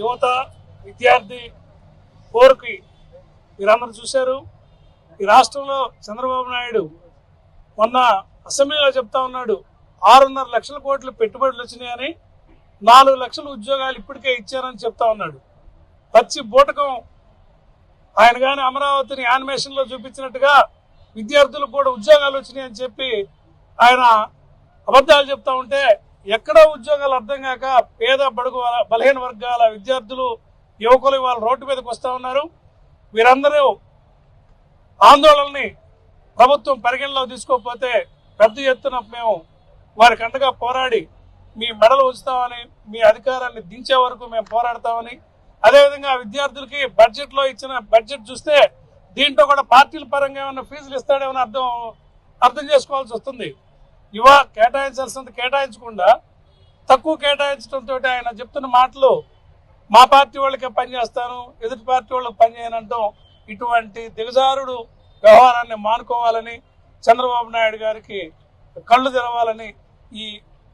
యువత విద్యార్థి కోరికి మీరందరూ చూశారు. ఈ రాష్ట్రంలో చంద్రబాబు నాయుడు మొన్న అసెంబ్లీలో చెప్తా ఉన్నాడు ఆరున్నర లక్షల కోట్లు పెట్టుబడులు వచ్చినాయని నాలుగు లక్షల ఉద్యోగాలు ఇప్పటికే ఇచ్చారని చెప్తా ఉన్నాడు. పచ్చి బూటకం ఆయన కానీ అమరావతిని యానిమేషన్లో చూపించినట్టుగా విద్యార్థులకు కూడా ఉద్యోగాలు వచ్చినాయని చెప్పి ఆయన అబద్ధాలు చెప్తా ఉంటే ఎక్కడ ఉద్యోగాలు అర్థం కాక పేద బడుగు బలహీన వర్గాల విద్యార్థులు యువకులు వాళ్ళ రోడ్డు మీదకి వస్తూ ఉన్నారు. వీరందరూ ఆందోళనని ప్రభుత్వం పరిగణలో తీసుకోకపోతే పెద్ద ఎత్తున మేము వారికి అండగా పోరాడి మీ మెడలు ఉంచుతామని మీ అధికారాన్ని దించే వరకు మేము పోరాడతామని. అదేవిధంగా విద్యార్థులకి బడ్జెట్లో ఇచ్చిన బడ్జెట్ చూస్తే దీంట్లో కూడా పార్టీల పరంగా ఏమైనా ఫీజులు ఇస్తాడేమని అర్థం అర్థం చేసుకోవాల్సి వస్తుంది. యువ కేటాయించాల్సినంత కేటాయించకుండా తక్కువ కేటాయించడంతో ఆయన చెప్తున్న మాటలు మా పార్టీ వాళ్ళకే పనిచేస్తాను ఎదుటి పార్టీ వాళ్ళకి పనిచేయనంటాం ఇటువంటి దిగజారుడు వ్యవహారాన్ని మానుకోవాలని చంద్రబాబు నాయుడు గారికి కళ్ళు తెరవాలని ఈ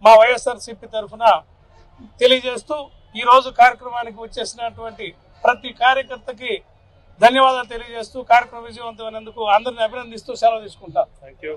మా వైఎస్ఆర్సీపీ తరఫున తెలియజేస్తూ ఈరోజు కార్యక్రమానికి వచ్చేసినటువంటి ప్రతి కార్యకర్తకి ధన్యవాదాలు తెలియజేస్తూ కార్యక్రమం విజయవంతమైనందుకు అందరిని అభినందిస్తూ సెలవు తీసుకుంటాను. Thank you